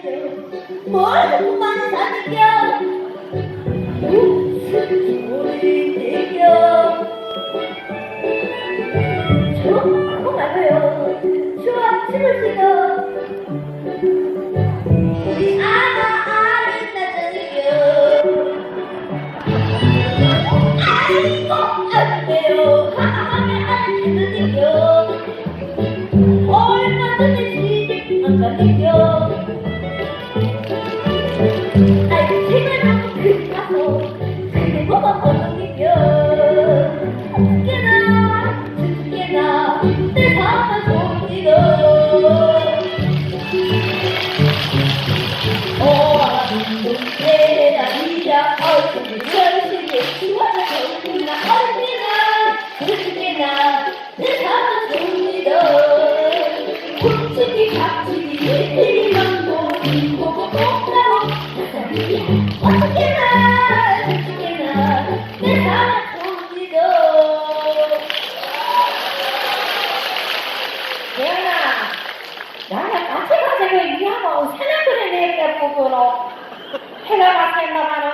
뭘 그만 사는겨 무슨 소리내겨 저 말고요 좋아 춤을 추요 우리 아가 아름다잖아요 아이고 안 돼요 보고로 해나갔겠나마는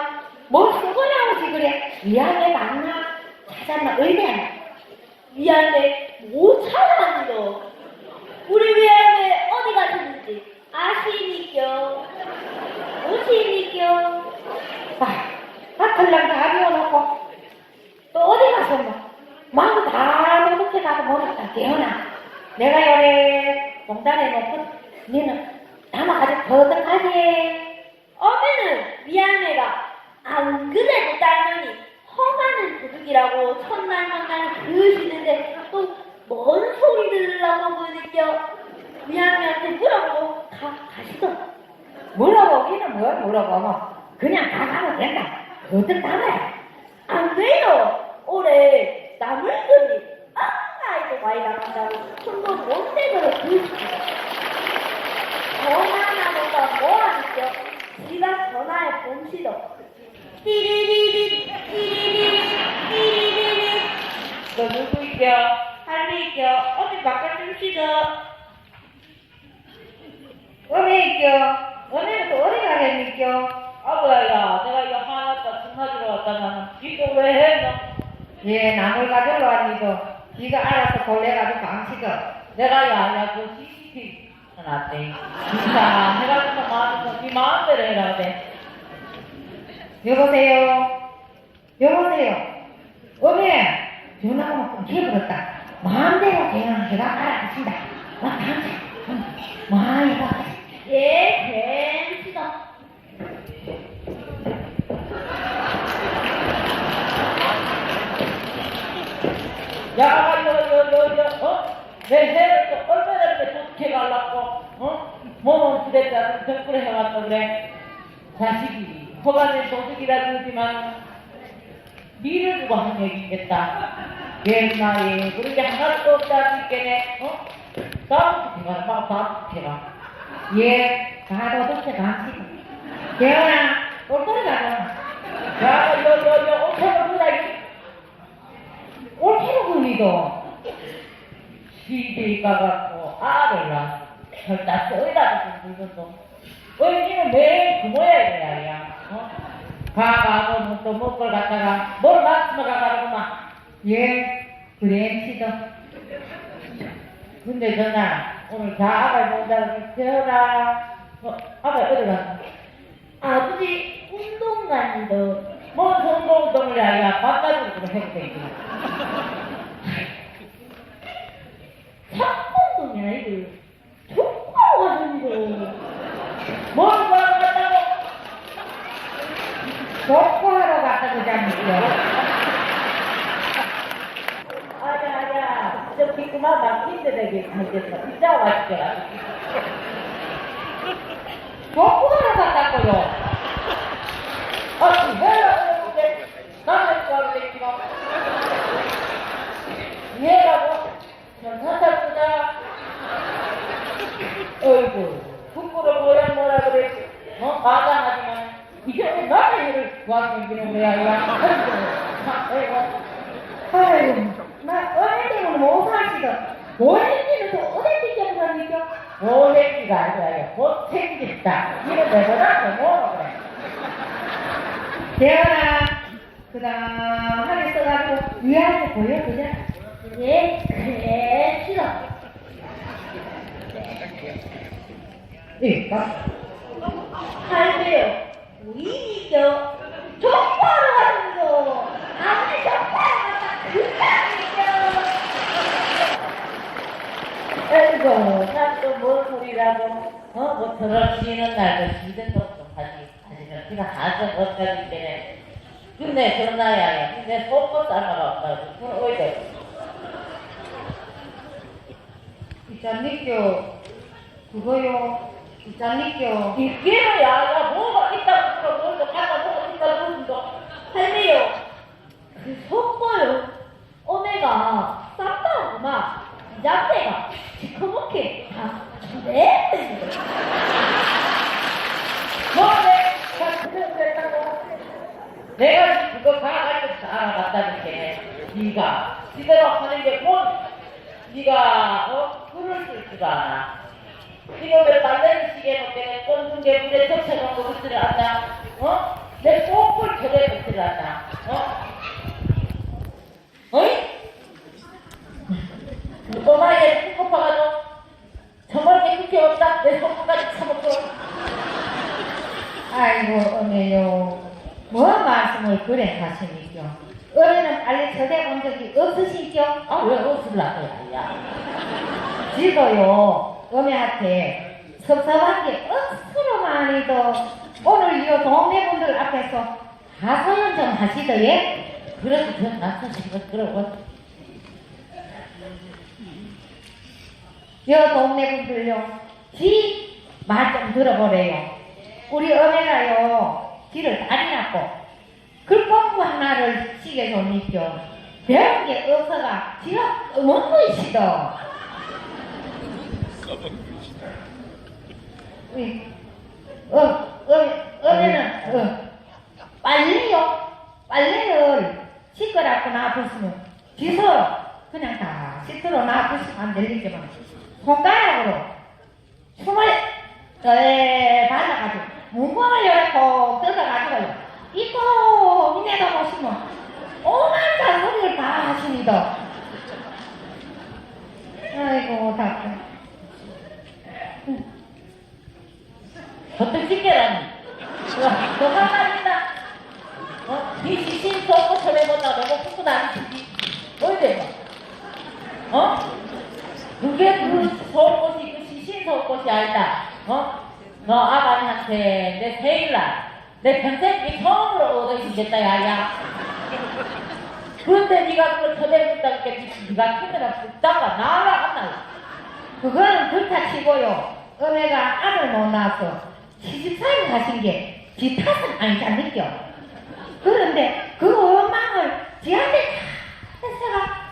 뭘 쓰고 나오지 그래. 이하게 맞나? 찾았나? 의뢰나? 미안해 못 찾아다니너 우리 미안해 어디 갔는지 아시니껴 오시니껴 아, 아틀랑 다 비워놓고 또 어디 갔어 뭐. 마음 다 내놓게 가서 모르겠다. 대현아, 내가 요래 공단에 놓고 니는 남아가지고 거듭하지. 어머는 미안해가 안 그래도 딸년이 허가는 도둑이라고 첫날 만날 그러시는데 또 뭔 소리 들으려고 보니껴 미안해한테 물어보고 가, 가시더 물어보기는 뭘 물어보고 그냥 나가면 된다. 거듭 나가야. 안 돼요. 올해 나물들이 아이고 많이 나간다고 손도 못 대고 그러시죠. 전화하나보다 뭐하니까 지가 전화해 봄시도 띠리리리 띠리리리 띠리리리 너 누구 있겨? 할미 있죠. 어디 바꿔줍시다. 어디 있겨? 또 어디 가겠니겨? 아버야, 내가 이거 하나 더 전화주러 왔다가는 이거 왜 해? 너? 예, 나물 가지러 왔니도 네가 알아서 골래가지고 방식어. 내가 야 야 그 CCTV 해놨대. 진짜 해가지고 마음에서 네 마음대로 해라 돼. 여보세요? 여보세요? 어미 전화가 끊겨버렸다. 마음대로 대응 제가 알아듣습니다. 와, 감사. 많이 봐. 예, 뱀시다. 야, 여, 여, 여, 여, 어? 내 해를 이렇게 좋게 가려고, 어? 몸은 그랬다, 덕분에 해왔다 그래. 자식이, 허가된 도둑이라 그러지만, 니를 두고 한 얘기겠다. 옛날에, 그런 게 하나도 없다, 싶겠네, 어? 나부터 해가, 막, 나부터 해가. 예, 가도 좋게 감시고. 대현아, 똘똘히 가자. 야, 여, 여, 여, 어떻게 보다, 이 옳게로 굴리도. 시집이 가 절다 써이라도 좀 늙었어. 어이니는 매일 그 모양이야, 야. 어? 가가고 또 먹걸 갖다가 뭘 맞으면 가가지고만. 예, 그래, 시도. 근데 전화 오늘 다 아가 본다고 태어나. 어, 아가 어디 갔어? 아버지 운동 간다. 뭔 성공동을 야, 바깥으로 해도 되지. 참운동이 아니고 족구하고 가는데. 뭘 걸어갔다고? 족구하러 갔다 그자니까. 아자, 아자. 저 비끄만 막힌데 되게 하겠어. 이자 왔죠. 족구하러 갔다고요. 아, 왜라고 이제 나를 거를 지금 얘라고 전사타 쓰자. 어이구, 부끄러 뭐야 뭐라 그랬지. 어, 마장하지만 이제 나의 일을 도와주기는 거야, 야. 아이고, 아이고, 나 어린이는 못 살지도. 어린이는 또 어디 뛰자고 가니까? 고생기가 아니라 고생긴다. 이거 내보다 더 뭐라 그래. 대현아, 그 다음하게 써가지고 위안부 보여주자. 예, 그래, 싫어. 예, 봐. 할배요. 우리니까 족바로 하는 거. 아무리 족바로 하다 그딴이죠. 아이고, 난또뭔 소리라고, 어, 뭐, 쉬는 날도 쉬는 것도 하지. 하지만 지가 하도 못가기 때문에. 근데 나야, 근데 속고 삶아가 없다고. 그건 어디다. 이짠니껴. 그거요. 이짠니껴. 이게는 야, 야, 뭐가 있다고 그러 뭘또 갖다 뭐가 있다고 할배요. 그 속보요. 오메가 싹다구만 이 자체가 시커멓게 다 네? 뭐래? 다 그대로 됐다고. 내가 그거 가가지고 다 알아봤다니까. 네가 지대로 하는 게 뭔? 네가 어 그럴 수 있지가 않아. 지금 왜 빨래를 시계 놓게 물에 적셔놓은 거 않나? 어? 내 꼭을 저래 그지를 않나? 어? 어이? 꼬마에 콩고파가지고 저멀게 그렇게 없다 내 손까지 처먹고 아이고, 어메요. 뭐 말씀을 그래 하시니까. 어른은 빨리 저대 본 적이 없으시죠? 아왜 옷을 놔둬야 야 지도요, 어메한테 섭섭한 게 억수 로 많이도 오늘 이 동네 분들 앞에서 하소연 좀 하시더, 예? 그래도 전 나서 싶어 그러고 여 동네 분들요, 지 말 좀 들어보래요. 우리 어메가요, 지를 다리 났고, 글공부 하나를 시켜줬니까 배운 게 없어가 지가 어머니시다. 우리, 어, 어, 어메는, 어, 빨래요. 빨래를 씻거라고 놔뒀으면, 지서 그냥 다 씻도록 놔뒀으면 안 들리지만, 손가락으로 숨을 에 발라가지고 문방을 열고 뜯어가지고요. 이거 이내다 보시면 오만 잔소리를 다 하십니다 아이고 답답 징계라니. 너가 말린다 어? 네 시신 쏘고 전해본다 너무 푸고 다니시지. 어디 어? 그게 그 속옷이 그 시신 속옷이 아니다. 어? 너 아버지한테 내 생일날 내 평생 이 처음으로 얻어주겠다 야야. 그런데 네가 그걸 전해준다니까 네가 힘들어 붙다가 나라 그거는 그렇다 치고요. 은혜가 아들 못 낳아서 시집살이 하신 게 지 탓은 아니지 않느껴 그런데 그 원망을 지한테 다 했어가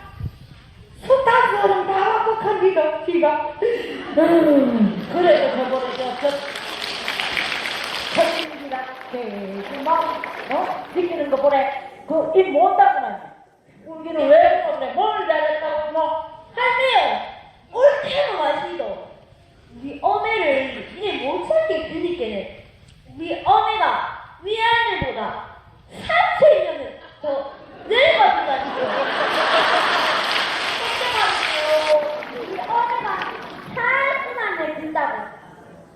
숫다스름 다 갖고 갑니다 지가 음. 그래도 저번에 저, 저, 선생님이랑 대구막, 어? 지키는 거 보래. 그, 입 말이야. 우리는 왜 그러네? 뭘 잘했다고, 뭐. 할배요. 옳게는 마시도. 우리 어메를 참게 그니께는 우리 어메가 위안을보다 3천년을 더 늙어지다니까. 걱정하세요. 우리 어메가 살수만 내준다고.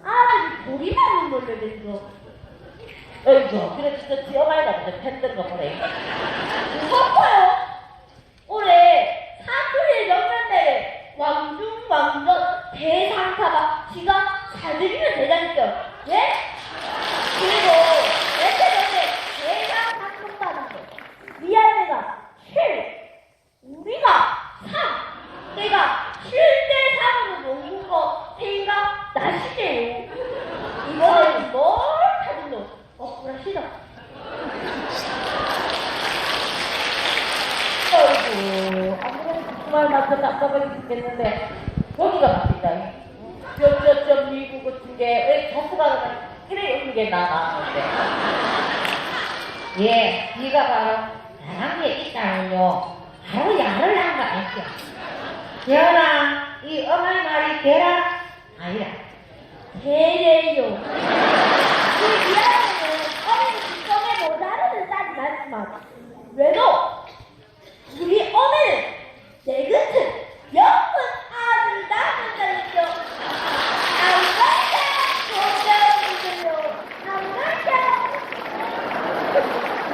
아버지 고리만 눈물을 냈어. 어이구, 그래, 진짜 지어봐야 돼. 팬들 거 보래. 무섭고요. 올해 사투리 명면대회 왕중 왕전 대상사가 지가 사드리면 되자니까. 예? 그리고 며칠 전에 대상 상금 받은 거. 미안해가 7, 우리가 3, 내가 7대 3으로 놓은 거 생각 나시게요. 이번엔 뭘 타진노? 억울하시다. 어이구, 아무래도 정말 나도 답답하게 죽겠는데, 여기가 맞다. 쩌쩌쩌 미국 같은 게, 왜 자수가 그냥, 이래 여는 게 나나는데. 예, 네가 바로 나란 게 있다면요. 바로 야를 한거 알죠? 연아, 이 어머니 말이 되라? 아니라. 대래요. 그 미안해는 어머니 직성에 모자르는 싸진 않지만 그래도 우리 어머니는 내같은 예쁜 아들 낳는다니까. 안 간다. 걱정이세요. 안 간다.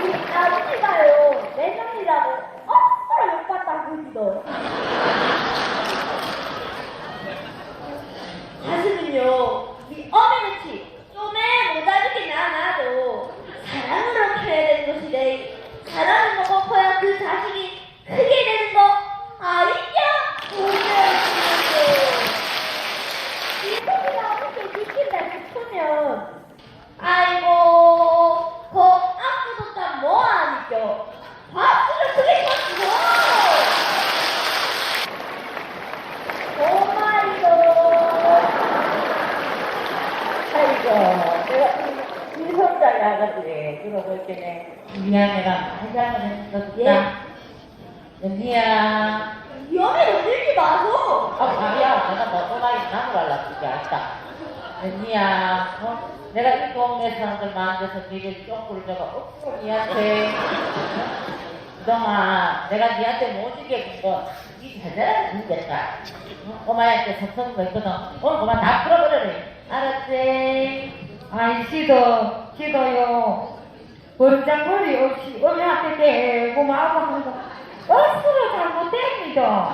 우리 아버지가요 내 명이라고 억수로 욕받다 그러시더. 사실은요, 우리 어머니치 좀에 모자르긴 않아도 사랑으로 커야 되는 것이래. 사랑을 먹어야 그 자식이 크게 되는 거 아니냐? 오늘인데 이놈이나 어떻게 지킨다 싶으면 아이고 그 앞으로 참 뭐하니까 박수를 크게 쳤어. 오마이갓. 아이고, 내가 일성장이 아가들이 그러고 있겠네. 미안해가 한장을 했었다. 연희야. 위험에 넘들지 마소. 아, 말이야. 내가 너 또라이 나무 갈라치지 않다. 연희야, 어? 내가 이 동네 사람들 만져서 니를 쪽구를 줘가 억수로 니한테 그동안 내가 니한테 못 이게 군 거, 이 자잘하게 문제다. 어? 꼬마한테 섭섭한 거 있거든. 오늘 그만 다 풀어버려래. 알았지? 아이, 지도, 지도요. 번장머리 없이 엄마한테 대고 거. 억수로 잘못됩니다.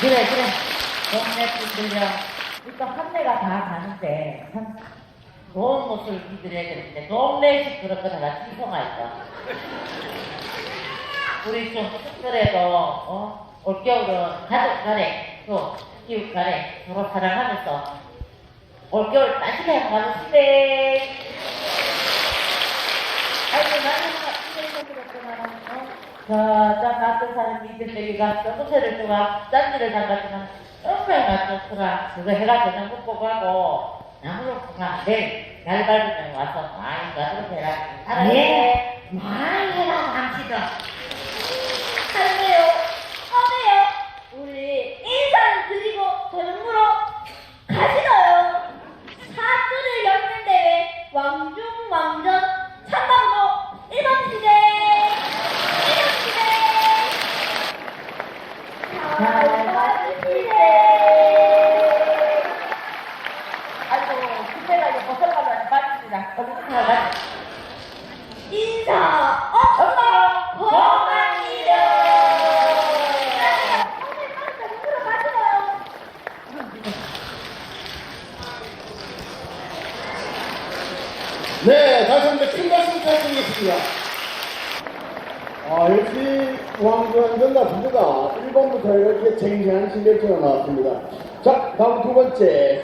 그래, 그래. 동네 분들요. 일단 한내가 다 가는데, 참, 좋은 모습을 믿으려야 되는데, 동네식 그런 거다 취소가 있어. 우리 좀 특별해도, 어, 올겨울은 가족 간에, 또, 이웃 간에 서로 사랑하면서, 올겨울 따뜻하게 한번 가보시네. 아이고, 나는? 저, 저 같은 사람이 이들에게가 서브세를 주가 짠지를 담갔지만 얼마나 좋더라. 그거 해가 저녁 먹고 가고 나무로가 내일 날 밝으면 와서 많이 가도록 해라. 알았지? 예, 많이 해라, 당시도. 할매요, 어매요. 우리 인사를 드리고 저녁으로 가시나요? 사투를 엮는 대회 왕중왕전 네, 다시 한번 큰 박수 부탁드리겠습니다. 아, 역시 왕중왕전과 부부가 1번부터 이렇게 쟁쟁한 실력처럼 나왔습니다. 자, 다음 두 번째